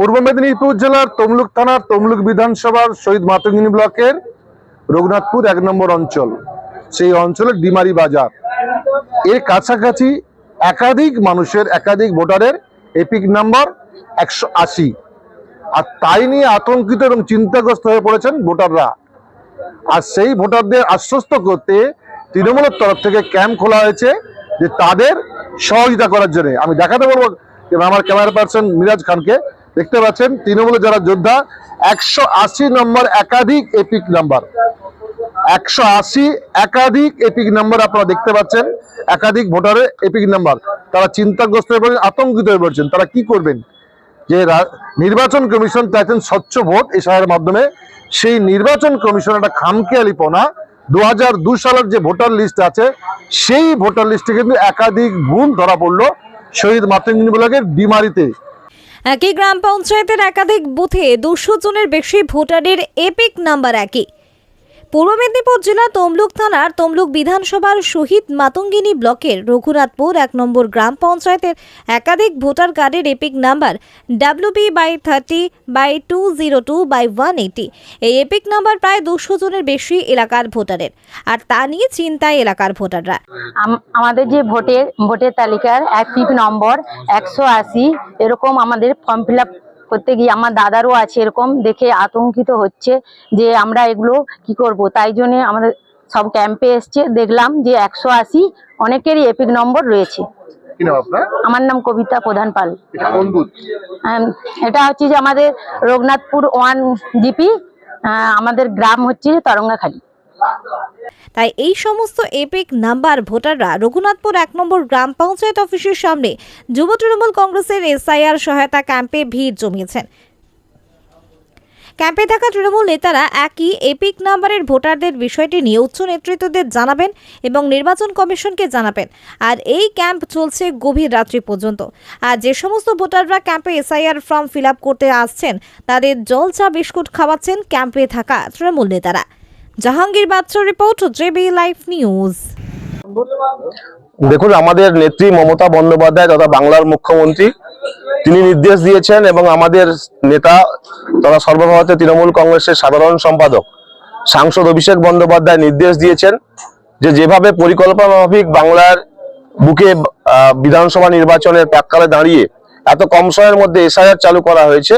পূর্ব মেদিনীপুর জেলার তমলুক থানার তমলুক বিধানসভার শহীদ মাতঙ্গিনী ব্লকের রঘুনাথপুর এক নম্বর অঞ্চল। সেই অঞ্চলের ডিমারি বাজার। এর কাছাকাছি একাধিক মানুষের, একাধিক ভোটারের এপিক নাম্বার একশো আশি। আর তাই নিয়ে আতঙ্কিত এবং চিন্তাগ্রস্ত হয়ে পড়েছেন ভোটাররা। আর সেই ভোটারদের আশ্বস্ত করতে তৃণমূলের তরফ থেকে ক্যাম্প খোলা হয়েছে যে তাদের সহযোগিতা করার জন্য। আমি দেখাতে পারব আমার ক্যামেরা পার্সন মিরাজ খানকে। দেখতে পাচ্ছেন তৃণমূলের যারা যোদ্ধা, একশো আশি নম্বর একাধিক এপিক নাম্বার একশো আশি একাধিক এপিক নাম্বার আপনারা দেখতে পাচ্ছেন, একাধিক ভোটারের এপিক নাম্বার তারা চিন্তাগ্রস্ত হয়ে পড়েছেন, আতঙ্কিত হয়ে পড়ছেন। তারা কি করবেন? যে নির্বাচন কমিশন চাইছেন স্বচ্ছ ভোট এসআইয়ের মাধ্যমে, সেই নির্বাচন কমিশন একটা খামখেয়ালিপনা দু হাজার দু সালের যে ভোটার লিস্ট আছে, সেই ভোটার লিস্টে কিন্তু একাধিক ভুল ধরা পড়ল শহীদ মাতঙ্গিনী ব্লকের ডিমারিতে। একই গ্রাম পঞ্চায়েতের একাধিক বুথে দুশো জনের বেশি ভোটারের এপিক নাম্বার একই। পূর্ব মেদিনীপুর জেলা তমলুক থানার তমলুক বিধানসভার শহীদ মাতঙ্গিনী ব্লকের রঘুনাথপুর এক নম্বর গ্রাম পঞ্চায়েতের একাধিক ভোটার কার্ডের EPIC number WB by thirty by two zero two by one eighty. এই এপিক নাম্বার প্রায় দুশো জনের বেশি এলাকার ভোটারের। আর তা নিয়ে চিন্তায় এলাকার ভোটাররা। আমাদের যে ভোটের ভোটের তালিকার এক নম্বর একশো আশি, এরকম আমাদের ফর্ম ফিল আপ করতে গিয়ে আমার দাদারও আছে এরকম দেখে আতঙ্কিত হচ্ছে যে আমরা এগুলো কি করব। তাই জন্য আমাদের সব ক্যাম্পে এসছে দেখলাম যে একশো আশি অনেকেরই এপিক নম্বর রয়েছে। আমার নাম কবিতা প্রধান পাল। এটা হচ্ছে যে আমাদের রঘুনাথপুর ওয়ান জিপি আমাদের গ্রাম হচ্ছে তরঙ্গাখালী। তাই এই সমস্ত এপিক নাম্বার ভোটাররা রঘুনাথপুর এক নম্বর গ্রাম পঞ্চায়েত অফিসের সামনে যুব তৃণমূল কংগ্রেসের এসআইআর সহায়তা ক্যাম্পে ভিড় জমিয়েছেন। ক্যাম্পে থাকা তৃণমূল নেতারা একই এপিক নাম্বারের ভোটারদের বিষয়টি নিয়ে উচ্চ নেতৃত্বদের জানাবেন এবং নির্বাচন কমিশনকে জানাবেন। আর এই ক্যাম্প চলছে গভীর রাত্রি পর্যন্ত। আর যে সমস্ত ভোটাররা ক্যাম্পে এসআইআর ফর্ম ফিল করতে আসছেন, তাদের জল চা বিস্কুট খাওয়াচ্ছেন ক্যাম্পে থাকা তৃণমূল নেতারা। জাহাঙ্গীর বাচ্চা রিপোর্ট জেবি লাইফ নিউজ দেখুন, আমাদের নেত্রী মমতা বন্দ্যোপাধ্যায় তথা বাংলার মুখ্যমন্ত্রী, তিনি নির্দেশ দিয়েছেন এবং আমাদের নেতা তথা সর্বভারতীয় তৃণমূল কংগ্রেসের সাধারণ সম্পাদক, সাংসদ অভিষেক বন্দ্যোপাধ্যায় নির্দেশ দিয়েছেন যে যেভাবে পরিকল্পনা মাফিক বাংলার বুকে বিধানসভা নির্বাচনের প্রাককালে দাঁড়িয়ে এত কম সময়ের মধ্যে এসআইআর চালু করা হয়েছে,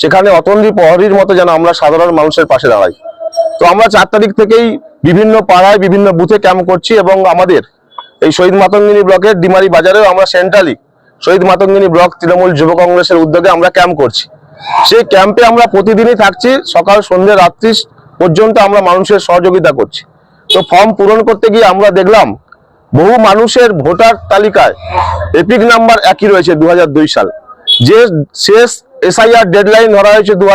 সেখানে অতন্দ্রী প্রহরীর মতো যেন আমরা সাধারণ মানুষের পাশে দাঁড়াই। তো আমরা চার তারিখ থেকেই বিভিন্ন পাড়ায়, বিভিন্ন বুথে ক্যাম্প করছি এবং আমাদের এই শহীদ মাতঙ্গিনী ব্লকের ডিমারি বাজারেও আমরা সেন্ট্রালি শহীদ মাতঙ্গিনী ব্লক তৃণমূল যুব কংগ্রেসের উদ্যোগে আমরা ক্যাম্প করছি। সেই ক্যাম্পে আমরা প্রতিদিনই থাকছি, সকাল, সন্ধ্যে, রাত্রি পর্যন্ত আমরা মানুষের সহযোগিতা করছি। তো ফর্ম পূরণ করতে গিয়ে আমরা দেখলাম, বহু মানুষের ভোটার তালিকায় এপিক নাম্বার একই রয়েছে দু হাজার দুই সাল। যে শেষ এসআইআর ডেডলাইন ধরা হয়েছে দু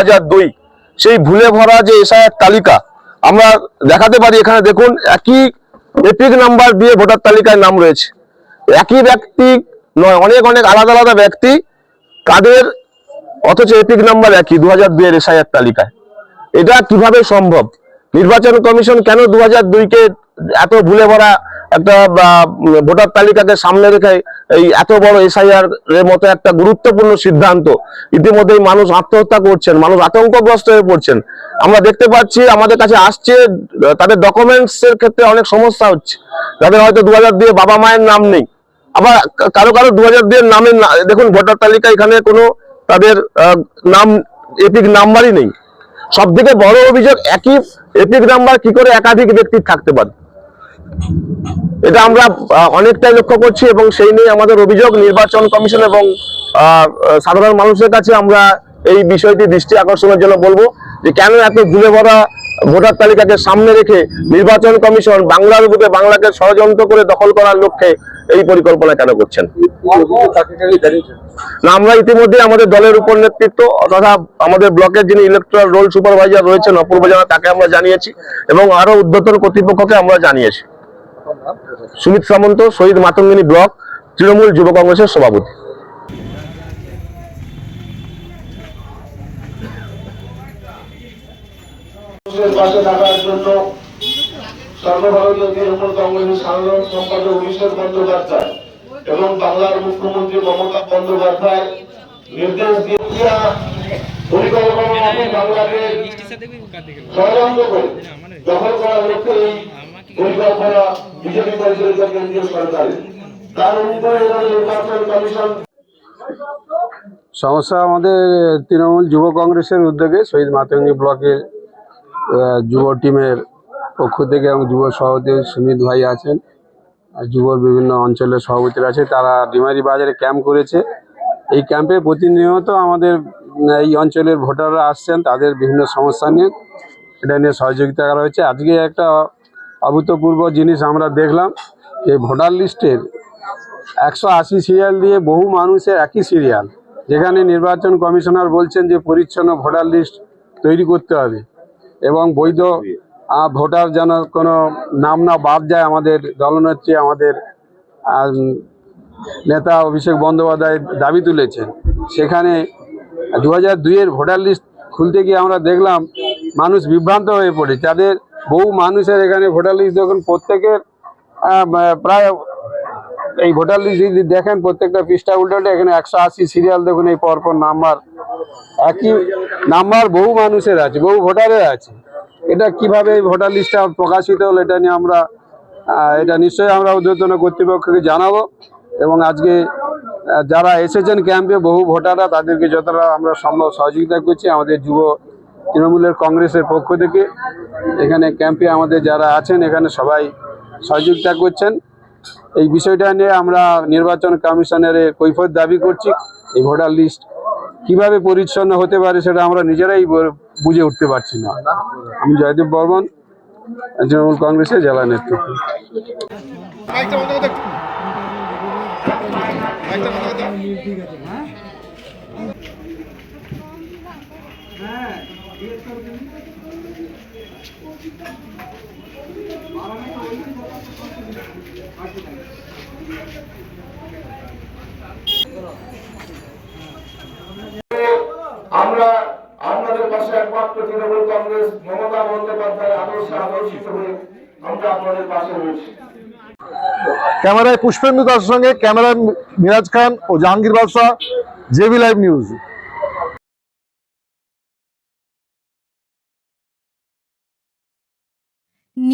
সেই ভুলে ভরা যে এসআইআর তালিকা, আমরা দেখাতে পারি এখানে দেখুন, একই এপিক নাম্বার দিয়ে ভোটার তালিকায় নাম রয়েছে। একই ব্যক্তি নয়, অনেক অনেক আলাদা আলাদা ব্যক্তি কাদের অথচ এপিক নাম্বার একই দু হাজার দুইয়ের এসআইআর তালিকায়। এটা কীভাবে সম্ভব? নির্বাচন কমিশন কেন দু হাজার দুইকে এত ভুলে ভরা একটা ভোটার তালিকাকে সামনে রেখে এই এত বড় এসআইআর এর মতো একটা গুরুত্বপূর্ণ সিদ্ধান্ত, ইতিমধ্যেই মানুষ আত্মহত্যা করছেন, মানুষ আতঙ্কগ্রস্ত হয়ে পড়ছেন। আমরা দেখতে পাচ্ছি, আমাদের কাছে আসছে, তাদের ডকুমেন্টস এর ক্ষেত্রে অনেক সমস্যা হচ্ছে। তাদের হয়তো দু হাজার দিয়ে বাবা মায়ের নাম নেই। আবার কারও কারও দু হাজার দিয়ে নামের দেখুন, ভোটার তালিকা এখানে কোনো তাদের নাম, এপিক নাম্বারই নেই। সব থেকে বড় অভিযোগ, একই এপিক নাম্বার কি করে একাধিক ব্যক্তির থাকতে পারে? এটা আমরা অনেকটাই লক্ষ্য করছি এবং সেই নিয়ে আমাদের অভিযোগ, নির্বাচন কমিশন এবং সাধারণ মানুষের কাছে আমরা এই বিষয়টি দৃষ্টি আকর্ষণের জন্য বলব যে কেন এত ভুলে ভরা ভোটার তালিকাকে সামনে রেখে নির্বাচন কমিশন বাংলার বুকে বাংলাকে ষড়যন্ত্র করে দখল করার লক্ষ্যে এই পরিকল্পনা কেন করছেন? না, আমরা ইতিমধ্যে আমাদের দলের উপর নেতৃত্ব তথা আমাদের ব্লকের যিনি ইলেকট্রাল রোল সুপারভাইজার রয়েছেন অপূর্ব জানা, তাকে আমরা জানিয়েছি এবং আরও উদ্যতন কর্তৃপক্ষকে আমরা জানিয়েছি। সুমিত সামন্ত, শহীদ মাতঙ্গিনী ব্লক, তৃণমূল যুব কংগ্রেসের সভাপতি। এবং বাংলার মুখ্যমন্ত্রী মমতা বন্দ্যোপাধ্যায় নির্দেশ দিয়ে বাংলাকে দখল করার লক্ষ্যে এই পরিকল্পনা বিজেপি পরিচালিত কেন্দ্রীয় সরকারের। তার উপরে নির্বাচন কমিশন সমস্যা আমাদের তৃণমূল যুব কংগ্রেসের উদ্যোগে শহীদ মাতঙ্গী ব্লকের যুব টিমের পক্ষ থেকে এবং যুব সভাপতি সুমিত ভাই আছেন যুবর বিভিন্ন অঞ্চলের সভাপতিরা আছে, তারা ডিমারি বাজারে ক্যাম্প করেছে। এই ক্যাম্পে প্রতিনিয়ত আমাদের এই অঞ্চলের ভোটাররা আসছেন, তাদের বিভিন্ন সমস্যা নিয়ে, এটা নিয়ে সহযোগিতা করা হয়েছে। আজকে একটা অভূতপূর্ব জিনিস আমরা দেখলাম যে ভোটার লিস্টের একশো আশি সিরিয়াল দিয়ে বহু মানুষের একই সিরিয়াল যেখানে নির্বাচন কমিশনার বলছেন যে পরিচ্ছন্ন ভোটার লিস্ট তৈরি করতে হবে এবং বৈধ ভোটার যেন কোনো নাম না বাদ যায় আমাদের দলনেত্রী, আমাদের নেতা অভিষেক বন্দ্যোপাধ্যায় দাবি তুলেছেন। সেখানে দু হাজার দুইয়ের ভোটার লিস্ট খুলতে গিয়ে আমরা দেখলাম মানুষ বিভ্রান্ত হয়ে পড়ে। তাদের বহু মানুষের এখানে ভোটার লিস্ট যখন প্রত্যেকের প্রায় এই ভোটার লিস্ট যদি দেখেন, প্রত্যেকটা পৃষ্ঠা উল্টে এখানে একশো আশি সিরিয়াল দেখুন, এই পরপর নাম্বার একই নাম্বার বহু মানুষের আছে, বহু ভোটারের আছে। এটা কীভাবে এই ভোটার লিস্টটা প্রকাশিত হলো, এটা নিয়ে আমরা এটা নিশ্চয়ই আমরা উদ্বোধন কর্তৃপক্ষকে জানাব। এবং আজকে যারা এসেছেন ক্যাম্পে বহু ভোটাররা তাদেরকে যতটা আমরা সম্ভব সহযোগিতা করছি, আমাদের যুব তৃণমূলের কংগ্রেসের পক্ষ থেকে এখানে ক্যাম্পে আমাদের যারা আছেন, এখানে সবাই সহযোগিতা করছেন। এই বিষয়টা নিয়ে আমরা নির্বাচন কমিশনের কৈফত দাবি করছি। এই ভোটার লিস্ট কীভাবে পরিচ্ছন্ন হতে পারে সেটা আমরা নিজেরাই বুঝে উঠতে পারছি না। আমি জয়দেব বর্মন, তৃণমূল কংগ্রেসের জেলা নেতৃত্ব। আমরা আপনাদের পাশে একমাত্র তৃণমূল কংগ্রেস, মমতা বন্দ্যোপাধ্যায় আদর্শে আদর্শিত হয়ে আমরা আপনাদের পাশে রয়েছি। ক্যামেরায় পুষ্পেন্দু দাসের সঙ্গে ক্যামেরায় মিরাজ খান ও জাহাঙ্গীর বাদশাহ জেবি লাইভ নিউজ।